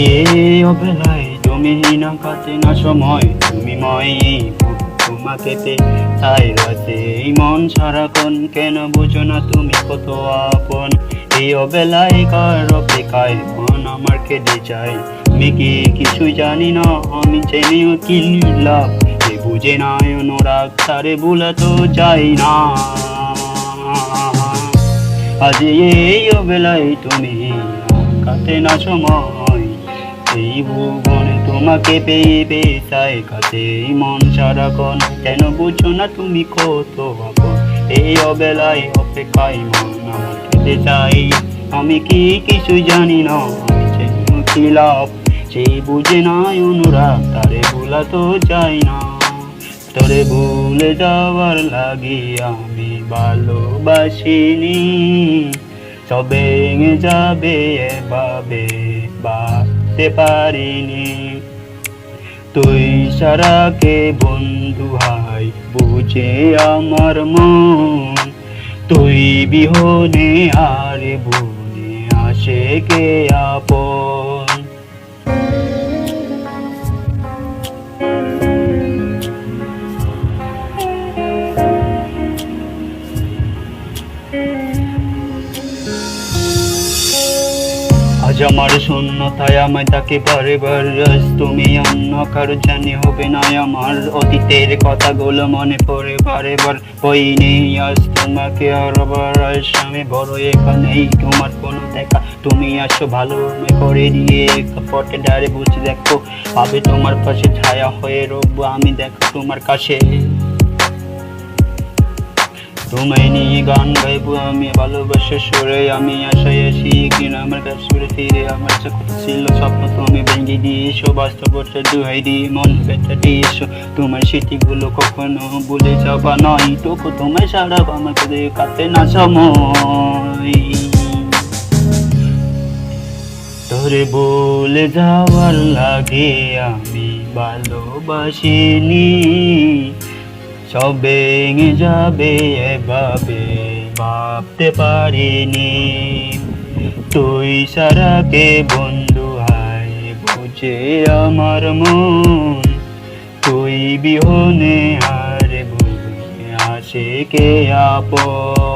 এই অবেলায় তুমি না কাটে না সময় তুমি মই তোমাকে তাই রাতে এই সারাক্ষণ কেন বুঝো না তুমি কত এই অবেলায় কার অপেক্ষায়? মন আমার কেঁদে যায়। আমি কি কিছু জানি না, আমি জেনেও কি লাভ? এ বুঝে না, অনুরাগ তারে ভুলা তো চাই না। আজ এই অবেলায় তুমি কাটে না সময় এই ভুবনে তোমাকে পেয়ে পেয়ে চাই কাছে মন সারাক্ষণ। কেন বুঝো না তুমি কত আপন এই অবেলায় অপেক্ষায় মন আমার খেতে চাই। আমি কি কিছু জানি না, আমি লাভ। সেই বুঝে না অনুরাগ, তারে ভুলা তো চাই না। তোরে ভুলে যাওয়ার লাগি আমি ভালোবাসিনি। সবে যাবে এভাবে ভাবতে পারিনি। তুই সারাকে বন্ধু হাই বুঝে আমার মন। তুই বিহনে আর বুনে আসে কে আপন? আজ আমার শূন্য শূন্যতায় আমায় তাকে বারে বার রাজ তুমি অন্য কারও জানি হবে না আমার অতীতের কথাগুলো মনে পড়ে বারে বার। ওই নেই, আজ তোমাকে আর আবার আমি বড় এখানেই, তোমার কোনো দেখা। তুমি আসো, ভালো করে দিয়ে পটে ডারে বুঝে দেখো। পাবে তোমার পাশে ছায়া হয়ে রবো, আমি দেখো তোমার কাছে। তোমায় নিয়ে গান গাইবো আমি, ভালোবাসা সুরে আমি, আশায় আছি কিনা আমার কাছে সুরে ফিরে আমার কত ছিল স্বপ্ন, তুমি ভেঙে দিয়েছ বাস্তবতা দুহাই দিয়ে মন ব্যথা দিয়েছ। তোমার স্মৃতিগুলো কখনো ভুলে যাবা নয় তোকে তোমায় সারা আমাকে কাটে না সময়। তোরে বলে যাওয়ার লাগে আমি, ভালোবাসিনি। সব যাবে এভাবে ভাবতে পারিনি। তুই সারাকে বন্ধু আয় বুঝে আমার মন। তুই বিহনে আর বুঝে আসে কে আপন?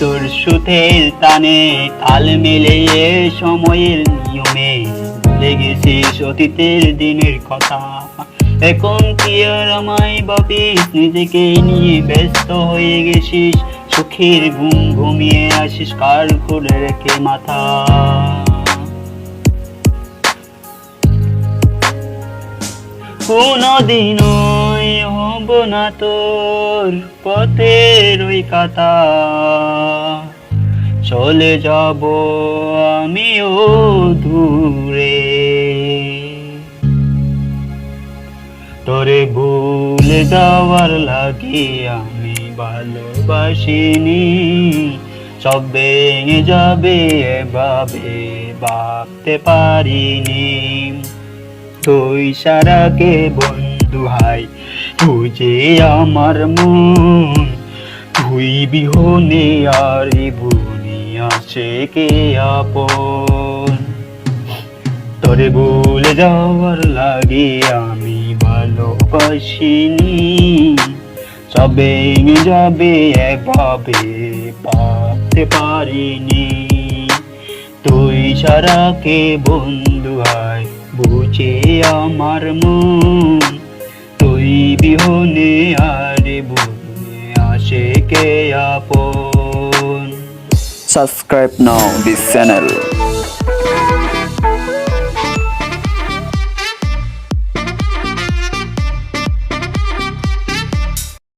তোর সুথের তাল মিলিয়ে সময়ের নিয়মে অতীতের দিনের কথা। এখন কি আর আমায় নিজেকে নিয়ে ব্যস্ত হয়ে গেছিস। সুখের ঘুম ঘুমিয়ে আসিস কার করে রেখে মাথা? কোনদিনই হব না তোর পথের ওই কাতা চলে যাব আমিও দূরে। তোরে ভুলে যাওয়ার লাগে আমি ভালোবাসিনি। সব ভেঙে যাবে, এভাবে ভাবতে পারিনি। তুই সারাকে বন্ধু হাই বুঝে আমার মন, তুই বিহনে আর বুনি আছে কে আপন? তোরে ভুলে যাওয়ার লাগে আমি ভালোবাসিনি, সব যাবে এভাবে ভাবতে পারিনি। তুই সারাকে বন্ধু হয় বুঝে আমার মন Subscribe now this channel.